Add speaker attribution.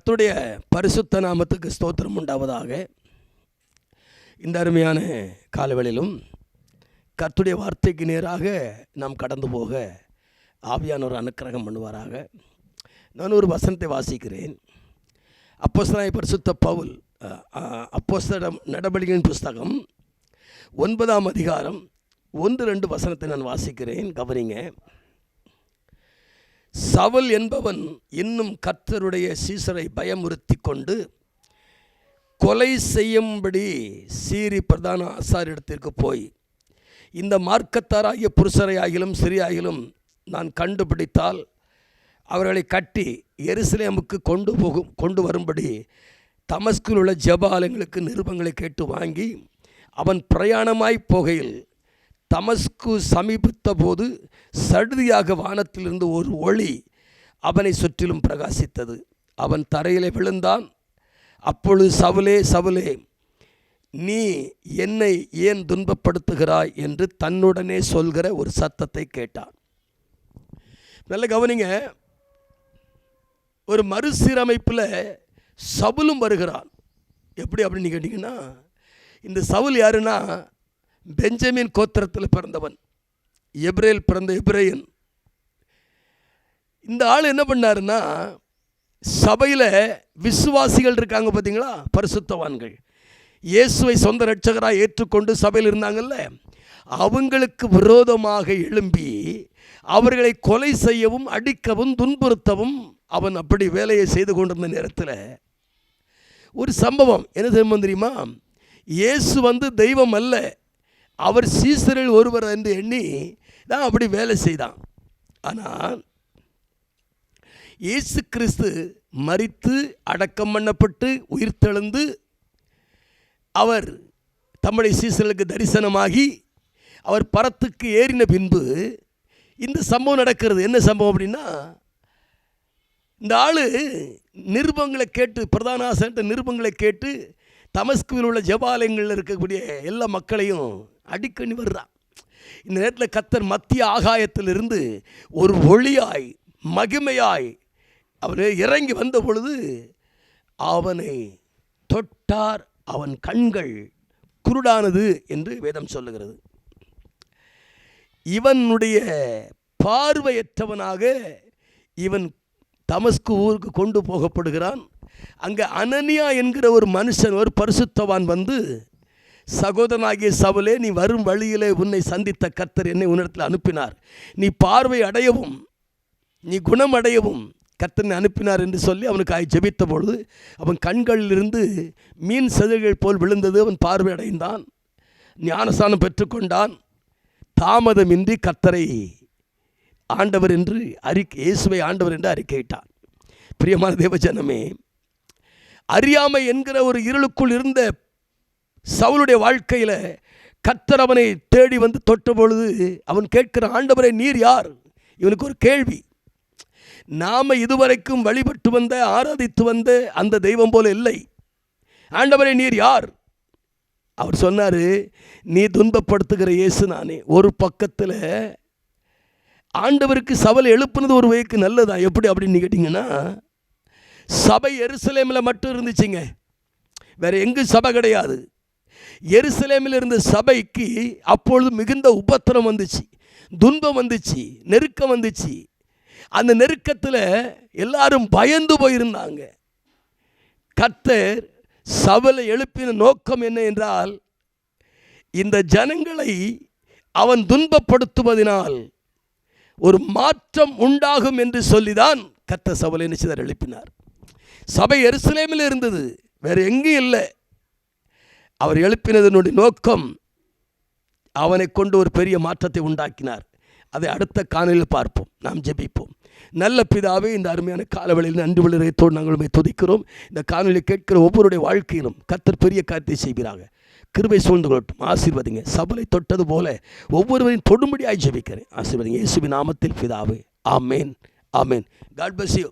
Speaker 1: கத்துடைய பரிசுத்த நாமத்துக்கு ஸ்தோத்திரம் உண்டாவதாக. இந்த அருமையான காலவெளியிலும் கத்துடைய வார்த்தைக்கு நேராக நாம் கடந்து போக ஆவியானவர் அனுக்கிரகம் பண்ணுவாராக. நான் ஒரு வசனத்தை வாசிக்கிறேன். அப்போஸ்தலனாகிய பரிசுத்த பவுல் அப்போஸ்தடம் நடவடிக்கையின் புஸ்தகம் ஒன்பதாம் அதிகாரம் ஒன்று ரெண்டு வசனத்தை நான் வாசிக்கிறேன். கவனிங்க. சவுல் என்பவன் இன்னும் கர்த்தருடைய சீசரை பயமுறுத்தி கொண்டு கொலை செய்யும்படி சீரி பிரதான ஆசாரிடத்திற்கு போய் இந்த மார்க்கத்தாராகிய புருஷரை ஆகிலும் சிறியாகிலும் நான் கண்டுபிடித்தால் அவர்களை கட்டி எருசலேமுக்கு கொண்டு போகும் கொண்டு வரும்படி தமஸ்கில் உள்ள ஜபாலயங்களுக்கு நிருபங்களை கேட்டு வாங்கி அவன் பிரயாணமாய் போகையில் தமஸ்கு சமீபித்த போது சடுதியாக வானத்திலிருந்து ஒரு ஒளி அவனை சுற்றிலும் பிரகாசித்தது. அவன் தரையிலே விழுந்தான். அப்பொழுது சவுலே சவுலே நீ என்னை ஏன் துன்பப்படுத்துகிறாய் என்று தன்னுடனே சொல்கிற ஒரு சத்தத்தை கேட்டான். நல்ல கவனிங்க ஒரு மறுசீரமைப்பில் சவுலும் வருகிறான். எப்படி அப்படின்னு கேட்டிங்கன்னா இந்த சவுல் யாருன்னா பெஞ்சமின் கோத்திரத்தில் பிறந்தவன். எப்ரேல் பிறந்த எப்ரேயன். இந்த ஆள் என்ன பண்ணாருன்னா சபையில் விசுவாசிகள் இருக்காங்க பார்த்தீங்களா பரிசுத்தவான்கள். இயேசுவை சொந்த ரட்சகராக ஏற்றுக்கொண்டு சபையில் இருந்தாங்கல்ல? அவங்களுக்கு விரோதமாக எழும்பி அவர்களை கொலை செய்யவும் அடிக்கவும் துன்புறுத்தவும் அவன் அப்படி வேலையை செய்து கொண்டிருந்த நேரத்தில் ஒரு சம்பவம். என்ன சம்பவம் தெரியுமா? இயேசு வந்து தெய்வம் அல்ல. அவர் சீசரில் ஒருவர் என்று எண்ணி தான் அப்படி வேலை செய்தான். ஆனால் இயேசு கிறிஸ்து மரித்து அடக்கம் பண்ணப்பட்டு உயிர்த்தெழுந்து அவர் தம்முடைய சீசர்களுக்கு தரிசனமாகி அவர் பரத்துக்கு ஏறின பின்பு இந்த சம்பவம் நடக்கிறது. என்ன சம்பவம் அப்படின்னா இந்த ஆள் நிருபங்களை கேட்டு பிரதான ஆசன்ட்ட நிருபங்களை கேட்டு தமஸ்குவில் உள்ள ஜபாலயங்களில் இருக்கக்கூடிய எல்லா மக்களையும் அடிக்கணி வர்றான் இந்த நேரத்தில் கத்தர் மத்திய ஆகாயத்திலிருந்து ஒரு ஒளியாய் மகிமையாய் அவர் இறங்கி வந்த பொழுது அவனை தொட்டார். அவன் கண்கள் குருடானது என்று வேதம் சொல்லுகிறது. இவனுடைய பார்வையற்றவனாக இவன் தமஸ்கு ஊருக்கு கொண்டு போகப்படுகிறான். அங்கே அனனியா என்கிற ஒரு மனுஷன் ஒரு பரிசுத்தவான் வந்து சகோதரனாகிய சவலே நீ வரும் வழியிலே உன்னை சந்தித்த கர்த்தர் என்னை உன்னிடத்தில் அனுப்பினார். நீ பார்வை அடையவும் நீ குணம் அடையவும் கர்த்தனை அனுப்பினார் என்று சொல்லி அவனுக்கு ஆய் ஜெபித்த பொழுது அவன் கண்களிலிருந்து மீன் செதுகள் போல் விழுந்தது. அவன் பார்வை அடைந்தான் ஞானஸ்தானம் பெற்றுக்கொண்டான். தாமதமின்றி கர்த்தரை ஆண்டவர் என்று அறிக்கை இயேசுவை ஆண்டவர் என்று அறிக்கையிட்டான் பிரியமான தேவஜனமே அறியாமை என்கிற ஒரு இருளுக்குள் இருந்த சவுளுடைய வாழ்க்கையில் கத்தர் அவனை தேடி வந்து தொட்ட பொழுது அவன் கேட்கிற ஆண்டவரை நீர் யார்? இவனுக்கு ஒரு கேள்வி. நாம் இதுவரைக்கும் வழிபட்டு வந்த ஆராதித்து வந்த அந்த தெய்வம் போல இல்லை. ஆண்டவரை நீர் யார்? அவர் சொன்னார் நீ துன்பப்படுத்துகிற இயேசு நானே. ஒரு பக்கத்தில் ஆண்டவருக்கு சவல் எழுப்புனது ஒரு வகைக்கு நல்லதா? எப்படி அப்படின்னு கேட்டிங்கன்னா சபை எருசலேமில் மட்டும் இருந்துச்சுங்க. வேறு எங்கும் சபை கிடையாது. எருசலேமில் இருந்த சபைக்கு அப்பொழுது மிகுந்த உபத்திரம் வந்துச்சு துன்பம் வந்துச்சு நெருக்கம் வந்துச்சு. அந்த நெருக்கத்தில் எல்லாரும் பயந்து போயிருந்தாங்க. கத்தர் சபலை எழுப்பின நோக்கம் என்ன என்றால் இந்த ஜனங்களை அவன் துன்பப்படுத்துவதனால் ஒரு மாற்றம் உண்டாகும் என்று சொல்லிதான் கத்த சபலை நிச்சயர் எழுப்பினார். சபை எருசலேமில் இருந்தது வேறு எங்கேயும் இல்லை. அவர் எழுப்பினதனுடைய நோக்கம் அவனை கொண்டு ஒரு பெரிய மாற்றத்தை உண்டாக்கினார். அதை அடுத்த காணொலியில் பார்ப்போம். நாம் ஜெபிப்போம். நல்ல பிதாவே இந்த அருமையான காலவெளியில் நன்றி விழுறத்தோடு நாங்கள் உண்மை துதிக்கிறோம். இந்த காணொலியை கேட்கிற ஒவ்வொருடைய வாழ்க்கையிலும் கத்தர் பெரிய காரியத்தை செய்கிறாங்க கிருபை சூழ்ந்து கொள்ளட்டும். ஆசீர்வதிங்க. சபலை தொட்டது போல ஒவ்வொருவரையும் தொடும்படியாய் ஜெபிக்கிறேன். ஆசீர்வதிங்க. இயேசுவின் நாமத்தில் பிதாவே. ஆமேன். ஆமேன். God bless you